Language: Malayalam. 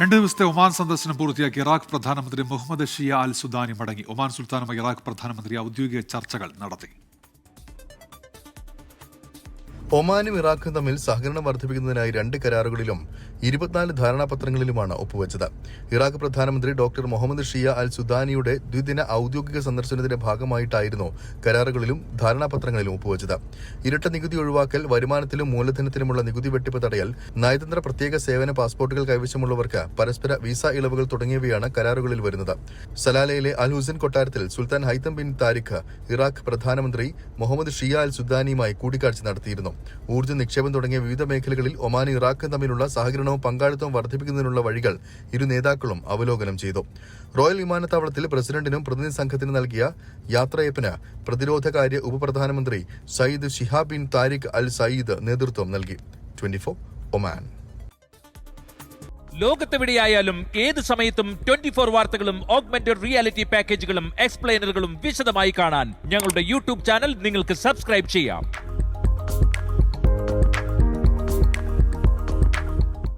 രണ്ട് ദിവസത്തെ ഒമാൻ സന്ദർശനം പൂർത്തിയാക്കി ഇറാഖ് പ്രധാനമന്ത്രി മുഹമ്മദ് ഷിയ അൽ സുദാനി മടങ്ങി. ഒമാൻ സുൽത്താനുമായി ഇറാഖ് പ്രധാനമന്ത്രി ഔദ്യോഗിക ചർച്ചകൾ നടത്തി. ഒമാനും ഇറാഖും തമ്മിൽ സഹകരണം വർദ്ധിപ്പിക്കുന്നതിനായി രണ്ട് കരാറുകളിലും ഇരുപത്തിനാല് ധാരണാപത്രങ്ങളിലുമാണ് ഒപ്പുവച്ചത്. ഇറാഖ് പ്രധാനമന്ത്രി ഡോക്ടർ മുഹമ്മദ് ഷിയ അൽ സുദാനിയുടെ ദ്വിദിന ഔദ്യോഗിക സന്ദർശനത്തിന്റെ ഭാഗമായിട്ടായിരുന്നു കരാറുകളിലും ധാരണാപത്രങ്ങളിലും ഒപ്പുവച്ചത്. ഇരട്ട നികുതി ഒഴിവാക്കൽ വരുമാനത്തിലും മൂലധനത്തിലുമുള്ള നികുതി വെട്ടിപ്പ് തടയൽ നയതന്ത്ര പ്രത്യേക സേവന പാസ്പോർട്ടുകൾ കൈവശമുള്ളവർക്ക് പരസ്പര വിസ ഇളവുകൾ തുടങ്ങിയവയാണ് കരാറുകളിൽ വരുന്നത്. സലാലയിലെ അൽ ഹുസൈൻ കൊട്ടാരത്തിൽ Sultan Haitham bin Tariq Iraq പ്രധാനമന്ത്രി മുഹമ്മദ് ഷിയ അൽ സുദാനിയുമായി കൂടിക്കാഴ്ച നടത്തിയിരുന്നു. ഊർജ നിക്ഷേപം തുടങ്ങിയ വിവിധ മേഖലകളിൽ ഒമാൻ ഇറാഖും തമ്മിലുള്ള സഹകരണവും പങ്കാളിത്തവും വർദ്ധിപ്പിക്കുന്നതിനുള്ള വഴികൾ ഇരു നേതാക്കളും അവലോകനം ചെയ്തു. റോയൽ വിമാനത്താവളത്തിൽ പ്രസിഡന്റിനും പ്രതിനിധി സംഘത്തിനും നൽകിയ യാത്രയപ്പിന് പ്രതിരോധകാര്യ ഉപപ്രധാനമന്ത്രി Sayyid Shihab bin Tariq Al Sayyid നേതൃത്വം നൽകി. Twenty Oman. ലോകത്തെവിടെയായാലും ഏത് സമയത്തും ട്വന്റി ഫോർ വാർത്തകളും ഓഗ്മെന്റഡ് റിയാലിറ്റി പാക്കേജുകളും എക്സ്പ്ലെയിനറുകളും വിശദമായി കാണാൻ ഞങ്ങളുടെ യൂട്യൂബ് ചാനൽ നിങ്ങൾക്ക് സബ്സ്ക്രൈബ് ചെയ്യാം.